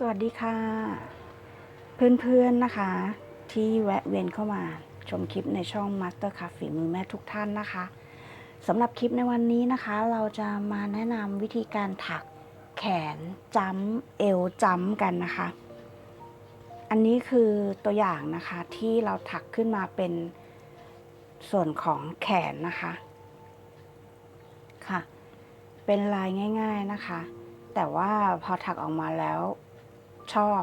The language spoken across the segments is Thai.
สวัสดีค่ะ เพื่อนๆนะคะ ที่แวะเวียนเข้ามาชมคลิปในช่อง Master ค a ฝีมือแม่ทุกท่านนะคะสำหรับคลิปในวันนี้นะคะ เราจะมาแนะนำวิธีการถักแขนจ้ำเอวจ้ำกันนะคะ อันนี้คือตัวอย่างนะคะที่เราถักขึ้นมาเป็นส่วนของแขนนะคะค่ะ เป็นลายง่าย ๆนะคะ แต่ว่าพอถักออกมาแล้ว ชอบ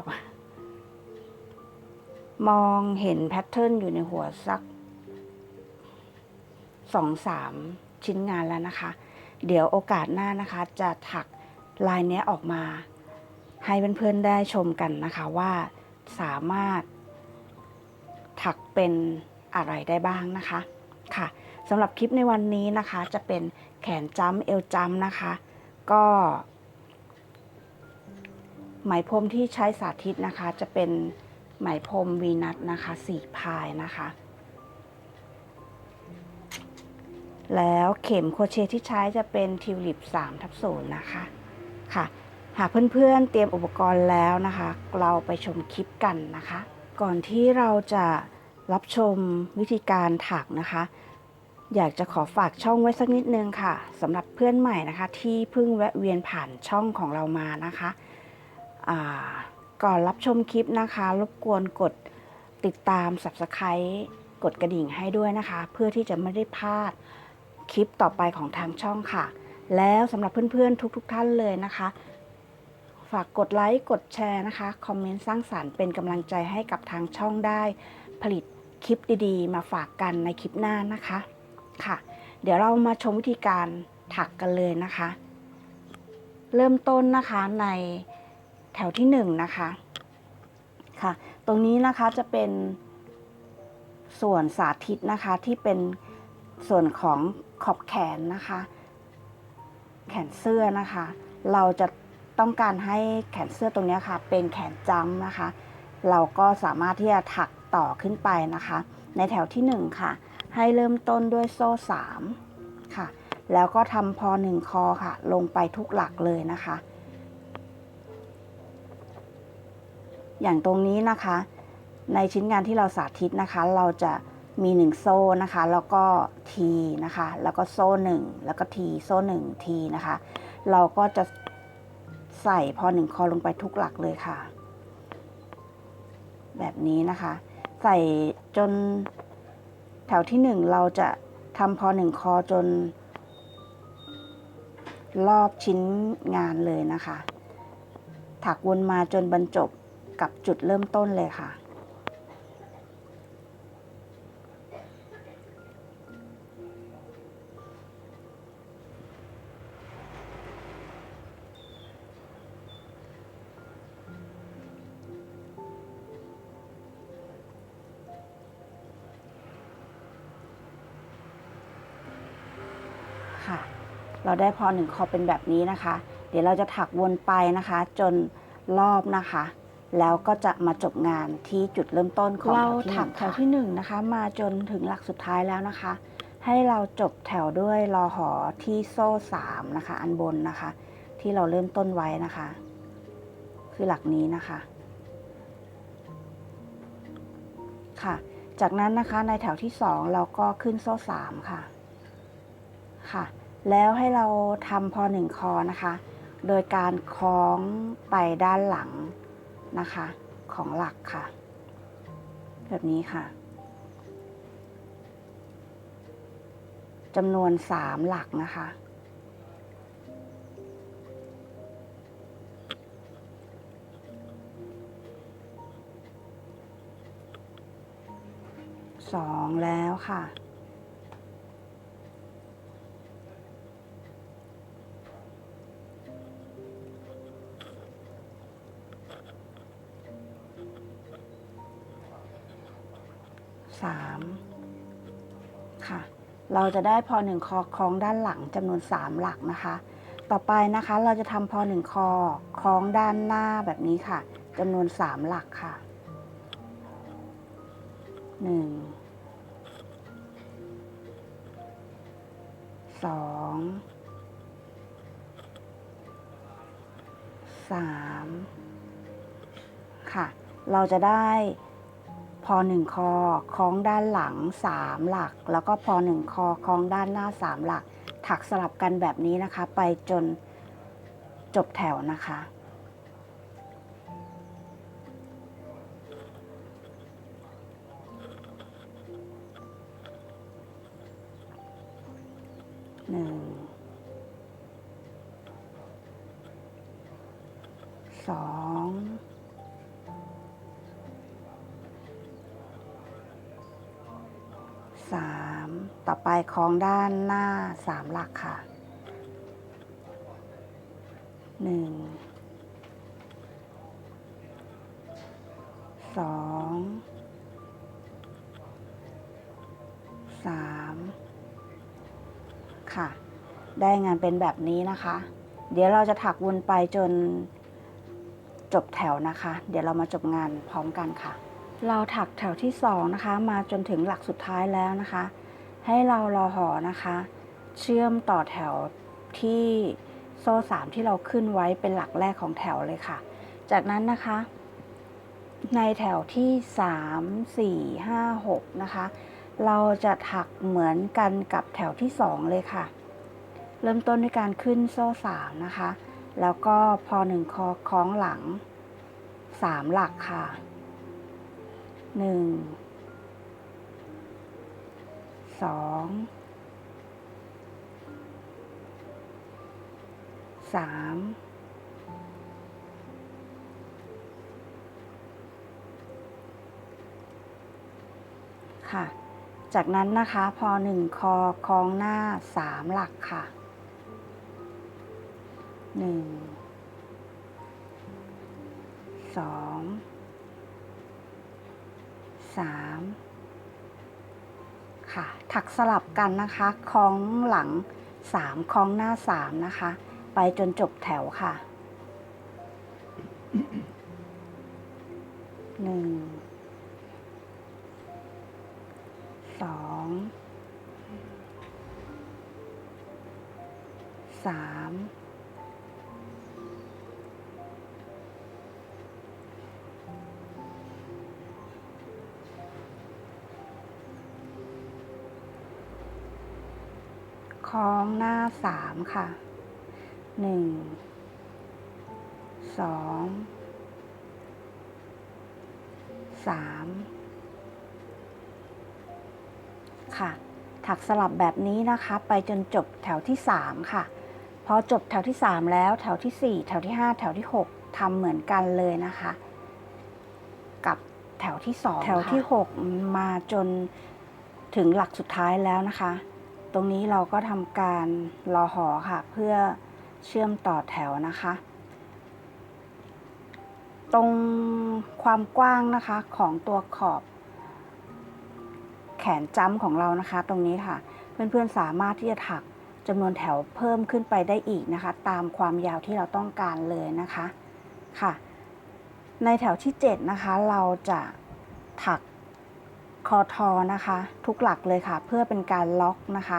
มองเห็นแพทเทิร์นอยู่ในหัวสักสองสามชิ้นงานแล้วนะคะ เดี๋ยวโอกาสหน้านะคะ จะถักลายนี้ออกมา ให้เพื่อนๆได้ชมกันนะคะว่าสามารถถักเป็นอะไรได้บ้างนะคะค่ะสำหรับคลิปในวันนี้นะคะ จะเป็นแขนจ้ำเอวจ้ำนะคะ ก็ ไหมพรมที่ใช้สาธิตนะคะ จะเป็นไหมพรมวีนัทนะคะสีพายนะคะ แล้วเข็มโคเชที่ใช้จะเป็นทิวลิป3ทับศูนย์นะคะค่ะ หากเพื่อนๆเตรียมอุปกรณ์แล้วนะคะ เราไปชมคลิปกันนะคะ ก่อนที่เราจะรับชมวิธีการถักนะคะ อยากจะขอฝากช่องไว้สักนิดนึงค่ะสำหรับเพื่อนใหม่นะคะ ที่เพิ่งแวะเวียนผ่านช่องของเรามานะคะ ก่อนรับชมคลิปนะคะ รบกวนกดติดตาม Subscribe กดกระดิ่งให้ด้วยนะคะ เพื่อที่จะไม่ได้พลาดคลิปต่อไปของทางช่องค่ะ แล้วสำหรับเพื่อนๆ ทุกๆทท่านเลยนะคะ ฝากกดไลค์กดแชร์นะคะ คอมเมนต์สร้างสารรค์เป็นกำลังใจให้กับทางช่องได้ ผลิตคลิปดีๆ มาฝากกันในคลิปหน้านะคะค่ะ เดี๋ยวเรามาชมวิธีการถักกันเลยนะคะ เริ่มต้นนะคะใน แถวที่หนึ่งนะคะค่ะ ตรงนี้นะคะจะเป็นส่วนสาธิตนะคะที่เป็นส่วนของขอบแขนนะคะ แขนเสื้อนะคะ เราจะต้องการให้แขนเสื้อตรงนี้ค่ะ เป็นแขนจำนะคะ เราก็สามารถที่จะถักต่อขึ้นไปนะคะ ในแถวที่หนึ่งค่ะ ให้เริ่มต้นด้วยโซ่สามค่ะ แล้วก็ทำพอหนึ่งคอค่ะ ลงไปทุกหลักเลยนะคะ อย่างตรงนี้นะคะ ในชิ้นงานที่เราสาธิตนะคะ เราจะมีหนึ่งโซ่นะคะ แล้วก็ทีนะคะ แล้วก็โซ่หนึ่งแล้วก็ทีโซ่หนึ่งทีนะคะ เราก็จะใส่พอหนึ่งคอลงไปทุกหลักเลยค่ะ แบบนี้นะคะ ใส่จนแถวที่หนึ่งเราจะทำพอหนึ่งคอจน รอบชิ้นงานเลยนะคะ ถักวนมาจนบรรจบ กับจุดเริ่มต้นเลยค่ะ ค่ะ เราได้พอหนึ่งคอเป็นแบบนี้นะคะ เดี๋ยวเราจะถักวนไปนะคะ จนรอบนะคะ แล้วก็จะมาจบงานที่จุดเริ่มต้นของเราแถวที่ถักแถวที่หนึ่งนะคะ มาจนถึงหลักสุดท้ายแล้วนะคะ ให้เราจบแถวด้วยรอหอที่โซ่สามนะคะ อันบนนะคะ ที่เราเริ่มต้นไว้นะคะ คือหลักนี้นะคะค่ะ จากนั้นนะคะในแถวที่สองเราก็ขึ้นโซ่สามค่ะค่ะ แล้วให้เราทำพอหนึ่งคอนะคะ โดยการคล้องไปด้านหลัง นะคะ ของหลักค่ะ แบบนี้ค่ะจำนวนสามหลักนะคะ สองแล้วค่ะ เราจะได้พอหนึ่งคอคล้องด้านหลังจำนวนสามหลักนะคะ ต่อไปนะคะเราจะทำพอหนึ่งคอคล้องด้านหน้าแบบนี้ค่ะจำนวนสามหลักค่ะหนึ่งสองสามค่ะ เราจะได้ พอหนึ่งคอคล้องด้านหลังสามหลัก แล้วก็พอหนึ่งคอคล้องด้านหน้าสามหลัก ถักสลับกันแบบนี้นะคะ ไปจนจบแถวนะคะ หนึ่ง สอง ต่อไปคล้องด้านหน้าสามหลักค่ะหนึ่งสองสามค่ะ ได้งานเป็นแบบนี้นะคะ เดี๋ยวเราจะถักวนไปจนจบแถวนะคะ เดี๋ยวเรามาจบงานพร้อมกันค่ะ เราถักแถวที่สองนะคะ มาจนถึงหลักสุดท้ายแล้วนะคะ ให้เรารอหอนะคะ เชื่อมต่อแถวที่โซ่สามที่เราขึ้นไว้เป็นหลักแรกของแถวเลยค่ะ จากนั้นนะคะ ในแถวที่3 4 5 6นะคะ เราจะถักเหมือนกันกับแถวที่2เลยค่ะ เริ่มต้นด้วยการขึ้นโซ่สามนะคะ แล้วก็พอหนึ่งคอคล้องหลัง3หลักค่ะ 1 2 3ค่ะ จากนั้นนะคะพอหนึ่งคอคล้องหน้าสามหลักค่ะหนึ่งสองสาม ค่ะ ถักสลับกันนะคะคล้องหลัง 3คล้องหน้า 3 นะคะ ไปจนจบแถวค่ะ 1 2 3 ล้องหน้าสามค่ะหนึ่งสองสามค่ะ ถักสลับแบบนี้นะคะ ไปจนจบแถวที่3ค่ะ พอจบแถวที่3แล้วแถวที่4แถวที่5แถวที่6ทำเหมือนกันเลยนะคะ กับแถวที่2แถวที่6มาจนถึงหลักสุดท้ายแล้วนะคะ ตรงนี้เราก็ทำการรอหอค่ะ เพื่อเชื่อมต่อแถวนะคะ ตรงความกว้างนะคะของตัวขอบ แขนจ้ำของเรานะคะ ตรงนี้ค่ะ เพื่อนๆสามารถที่จะถักจำนวนแถวเพิ่มขึ้นไปได้อีกนะคะ ตามความยาวที่เราต้องการเลยนะคะค่ะ ในแถวที่ 7 นะคะ เราจะถัก คอทอนะคะ ทุกหลักเลยค่ะ เพื่อเป็นการล็อกนะคะ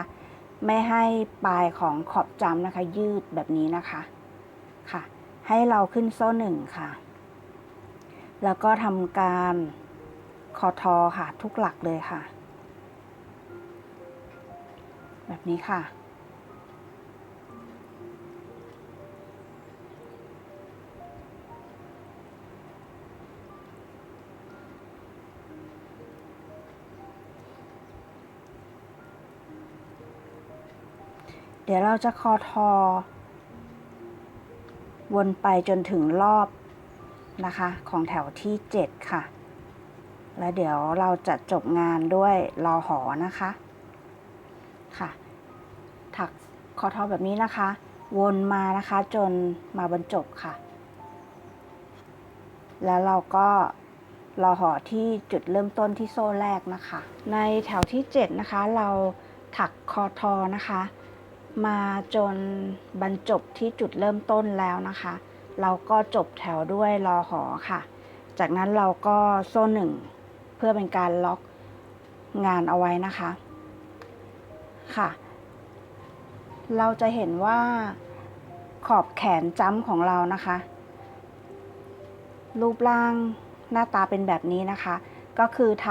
ไม่ให้ปลายของขอบจำนะคะ ยืดแบบนี้นะคะค่ะ ให้เราขึ้นโซ่หนึ่งค่ะ แล้วก็ทำการคอทอค่ะ ทุกหลักเลยค่ะ แบบนี้ค่ะ เดี๋ยวเราจะคอทอ วนไปจนถึงรอบนะคะ ของแถวที่ 7 ค่ะ แล้วเดี๋ยวเราจะจบงานด้วยรอหอนะคะค่ะ ถักคอทอแบบนี้นะคะ วนมานะคะจนมาบรรจบค่ะ แล้วเราก็รอหอที่จุดเริ่มต้นที่โซ่แรกนะคะ ในแถวที่ 7 นะคะ เราถักคอทอนะคะ มาจนบรรจบที่จุดเริ่มต้นแล้วนะคะ เราก็จบแถวด้วยรอหอค่ะ จากนั้นเราก็โซ่หนึ่งเพื่อเป็นการล็อกงานเอาไว้นะคะค่ะ เราจะเห็นว่าขอบแขนจ้ำของเรานะคะ รูปร่างหน้าตาเป็นแบบนี้นะคะ ก็คือท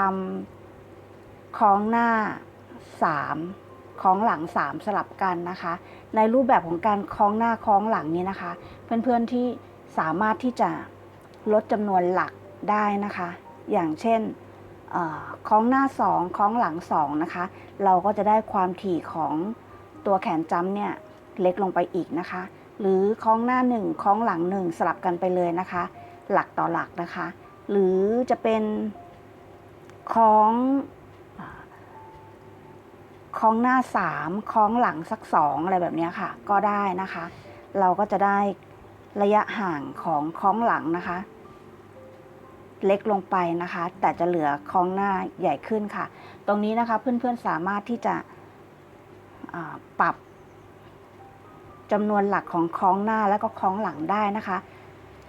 ำคล้องหน้า 3 คล้องหลัง 3 สลับกันนะคะ ในรูปแบบของการคล้องหน้าคล้องหลังนี้นะคะ เพื่อนๆที่สามารถที่จะลดจำนวนหลักได้นะคะ อย่างเช่นคล้องหน้า 2 คล้องหลัง 2 นะคะ เราก็จะได้ความถี่ของตัวแขนจ้ำเนี่ยเล็กลงไปอีกนะคะ หรือคล้องหน้า 1 คล้องหลัง 1 สลับกันไปเลยนะคะ หลักต่อหลักนะคะ หรือจะเป็นคล้อง คล้องหน้า 3 คล้องหลังสัก 2 อะไรแบบนี้ค่ะ ก็ได้นะคะ เราก็จะได้ระยะห่างของคล้องหลังนะคะ เล็กลงไปนะคะ แต่จะเหลือคล้องหน้าใหญ่ขึ้นค่ะ ตรงนี้นะคะเพื่อนๆสามารถที่จะปรับจำนวนหลักของคล้องหน้าแล้วก็คล้องหลังได้นะคะ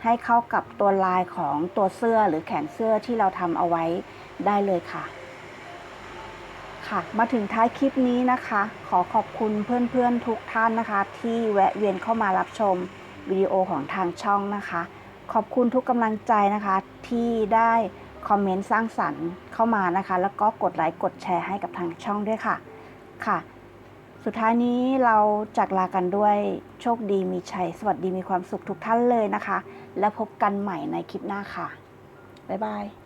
ให้เข้ากับตัวลายของตัวเสื้อหรือแขนเสื้อที่เราทำเอาไว้ได้เลยค่ะ ค่ะ มาถึงท้ายคลิปนี้นะคะ ขอขอบคุณเพื่อนๆทุกท่านนะคะ ที่แวะเวียนเข้ามารับชมวิดีโอของทางช่องนะคะ ขอบคุณทุกกำลังใจนะคะ ที่ได้คอมเมนต์สร้างสรรค์เข้ามานะคะ แล้วก็กดไลค์กดแชร์ให้กับทางช่องด้วยค่ะค่ะ สุดท้ายนี้เราจากลากันด้วยโชคดีมีชัย สวัสดีมีความสุขทุกท่านเลยนะคะ แล้วพบกันใหม่ในคลิปหน้าค่ะ บ๊ายบาย